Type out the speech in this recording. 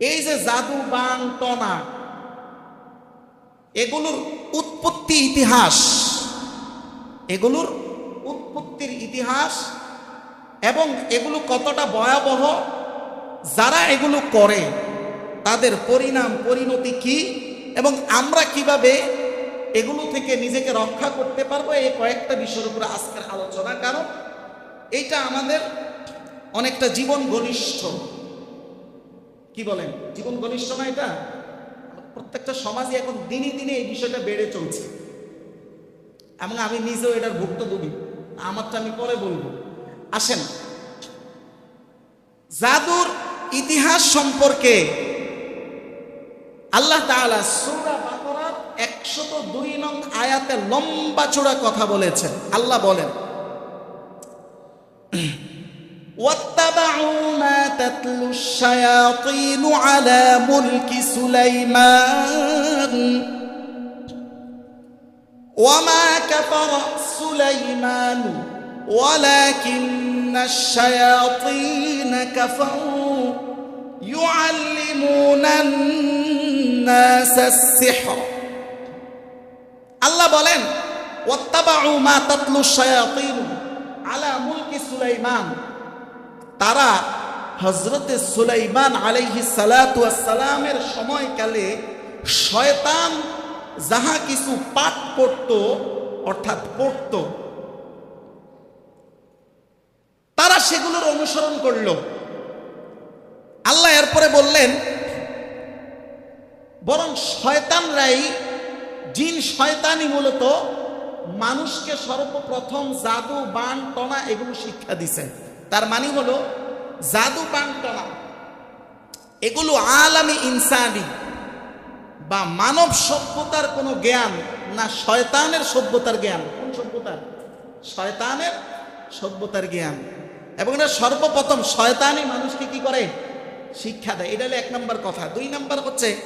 এই যে জাদু বান টনা এগুলোর উৎপত্তি ইতিহাস, এগুলোর উৎপত্তির ইতিহাস এবং এগুলো কতটা ভয়াবহ, যারা এগুলো করে, তাদের পরিণাম, পরিণতি কি এবং আমরা কীভাবে এগুলো থেকে নিজেকে রক্ষা করতে পারব, এই কয়েকটা বিষয়ের উপরে আজকের আলোচনা। কারণ এইটা আমাদের অনেকটা জীবন ঘনিষ্ঠ। কি বলেন? জীবন ঘনিষ্ঠ না এটা? প্রত্যেকটা সমাজে এখন দিনে দিনে এই বিষয়টা বেড়ে চলছে। এবং আমি নিজেও এটার ভুক্তভোগী। আমারটা আমি পরে বলব। আসেন। জাদুর ইতিহাস সম্পর্কে আল্লাহ তাআলা সূরা বাকরার 102 নং আয়াতে লম্বা চূড়া কথা বলেছেন। আল্লাহ বলেন ওয়াত্তাবাউ মা تتلو الشياطين على ملك سليمان وما كفر سليمان ولكن الشياطين كفروا يعلمون الناس السحر আল্লাহ বলেন ওয়াত্তাবাউ মা তাতলু শায়াতিন আলা মুলকি সুলাইমান তারা হজরতে সুলাইমান আলাইহি সালাতু সালামের সময়কালে শয়তান যাহা কিছু পাঠ পড়ত, অর্থাৎ পড়ত, তারা সেগুলোর অনুসরণ করল। আল্লাহ এরপরে বললেন, বরং শয়তানরাই জিন শয়তানি মূলত মানুষকে সর্বপ্রথম জাদু, বান, টনা এগুলো শিক্ষা দিছে তার মানে হলো জাদু টনা এগুলো আলামি ইনসানি। বা মানব সভ্যতার কোনো জ্ঞান না শয়তানের সভ্যতার জ্ঞান। কোন সভ্যতার? শয়তানের সভ্যতার জ্ঞান। এবং এটা সর্বপ্রথম শয়তানই মানুষকে কি করে? শিক্ষা দেয়। এটা হলো এক নম্বর কথা। দুই নম্বর হচ্ছে